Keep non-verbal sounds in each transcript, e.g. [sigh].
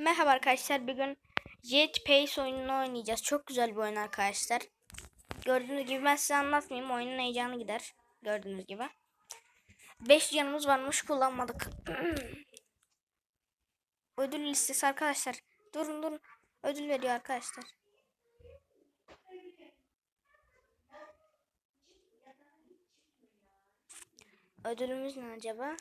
Merhaba arkadaşlar. Bugün Jet Pace oyununu oynayacağız. Çok güzel bir oyun arkadaşlar. Gördüğünüz gibi ben size anlatmayayım. Oyunun heyecanı gider. Gördüğünüz gibi. 5 canımız varmış kullanmadık. [clears throat] Ödül listesi arkadaşlar. Durun durun. Ödül veriyor arkadaşlar. Ödülümüz ne acaba?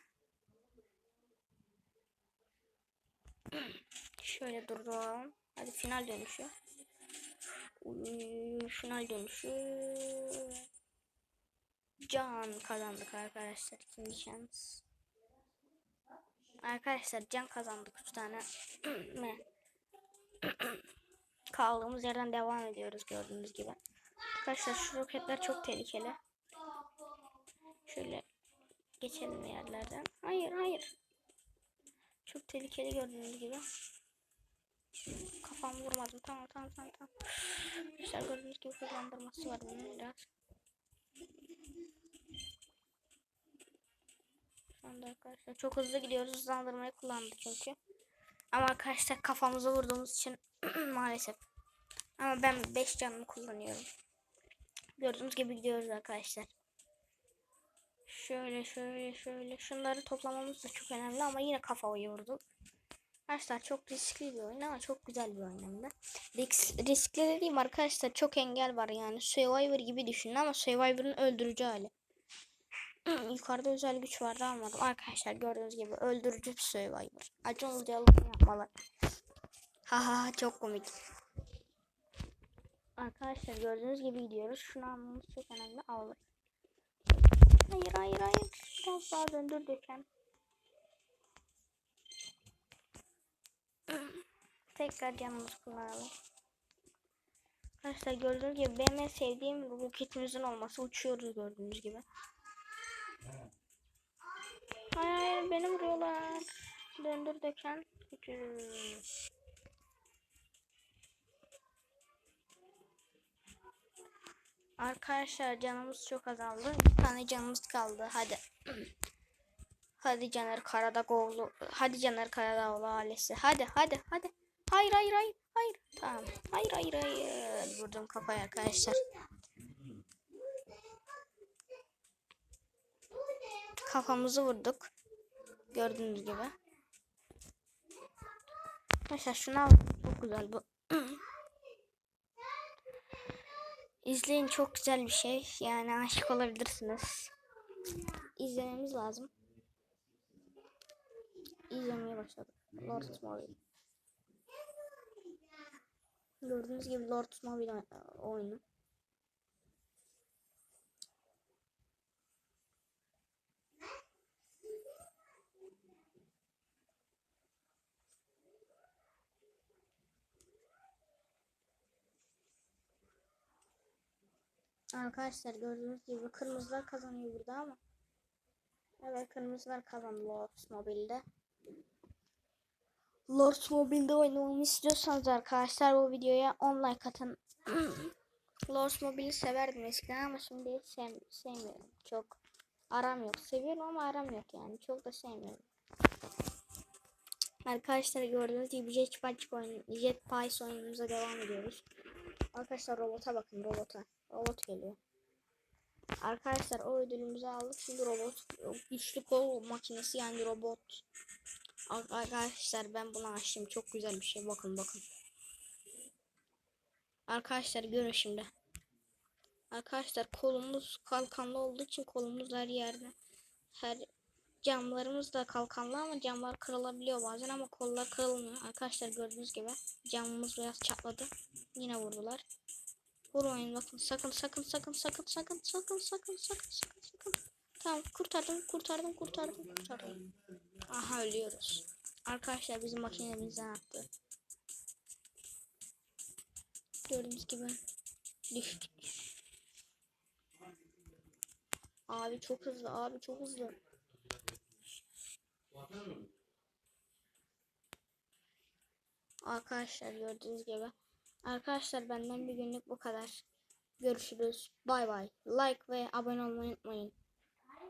[clears throat] Şöyle duralım. Hadi final dönüşü. Final dönüşü. Can kazandık arkadaşlar. İkinci şans. Arkadaşlar can kazandık 3 tane. [clears throat] Ne? [clears throat] Kaldığımız yerden devam ediyoruz gördüğünüz gibi. Arkadaşlar şu roketler çok tehlikeli. Şöyle geçelim yerlerden. Hayır hayır. Çok tehlikeli gördüğünüz gibi. Kafam vurmadım. Tamam tamam tamam tamam. Arkadaşlar gördüğünüz gibi hızlandırması var bunun biraz. Şu anda arkadaşlar çok hızlı gidiyoruz. Hızlandırmayı kullandık çünkü. Ama arkadaşlar kafamıza vurduğumuz için [clears throat] maalesef. Ama ben 5 canımı kullanıyorum. Gördüğünüz gibi gidiyoruz arkadaşlar. Şöyle şöyle şöyle. Şunları toplamamız da çok önemli ama yine kafayı vurduk. Arkadaşlar çok riskli bir oyun ama çok güzel bir oyun hem de. Risk, riskli dediğim arkadaşlar çok engel var yani. Survivor gibi düşünün ama Survivor'ın öldürücü hali. [clears throat] Yukarıda özel güç vardı almadım. Arkadaşlar gördüğünüz gibi öldürücü bir Survivor. Acun Ilıcalı'nı yapmalar. Haha çok komik. Arkadaşlar gördüğünüz gibi gidiyoruz. Şunu almamız çok önemli. Aldık. Hayır hayır hayır. Biraz daha döndür döken. Tekrar canımızı kullanalım. Arkadaşlar gördüğünüz gibi benim en sevdiğim roketimizin olması. Uçuyoruz gördüğünüz gibi. Hayır hayır beni vuruyorlar. Döndür döken. Arkadaşlar canımız çok azaldı. Bir tane canımız kaldı. Hadi. hadi Caner Karadagoğlu. Hadi Caner Karadagoğlu ailesi. Hadi hadi hadi. Hayır hayır hayır. Hayır. Tamam. Hayır hayır hayır. Vurdum kafaya arkadaşlar. Kafamızı vurduk. Gördüğünüz gibi. Şunu al. Çok güzel bu. [clears throat] İzleyin çok güzel bir şey. Yani aşık olabilirsiniz. İzlememiz lazım. İzlemeye başladık. Lord Mobile. Gördüğünüz gibi Lord Mobile oyunu. Arkadaşlar gördüğünüz gibi kırmızılar kazanıyor burada ama. Evet kırmızılar kazandı Lords Mobile'de. Lords Mobile'de oynamamı istiyorsanız arkadaşlar bu videoya 10 like atın. [clears throat] Lords Mobile'i severdim eskiden ama şimdi sev sevmiyorum. Çok aram yok. Seviyorum ama aram yok yani. Çok da sevmiyorum. Arkadaşlar gördüğünüz gibi Jetpack oyun, Jetpack oyunumuza devam ediyoruz. Arkadaşlar robota bakın robota. Robot geliyor. Arkadaşlar o ödülümüzü aldık. Şimdi robot güçlü kol makinesi yani robot. Arkadaşlar ben bunu açtım. Çok güzel bir şey. Bakın bakın. Arkadaşlar görün şimdi. Arkadaşlar kolumuz kalkanlı olduğu için kolumuz her yerde. Her camlarımız da kalkanlı ama camlar kırılabiliyor bazen ama kollar kırılmıyor. Arkadaşlar gördüğünüz gibi camımız biraz çatladı. Yine vurdular. Vurmayın bakın sakın sakın sakın sakın sakın sakın sakın sakın sakın sakın. Tamam kurtardım kurtardım kurtardım kurtardım. Aha ölüyoruz. Arkadaşlar bizim makinemizden attı. Gördüğünüz gibi düştük. Abi çok hızlı abi çok hızlı. Arkadaşlar gördüğünüz gibi. Arkadaşlar benden bir günlük bu kadar. Görüşürüz. Bay bay. Like ve abone olmayı unutmayın.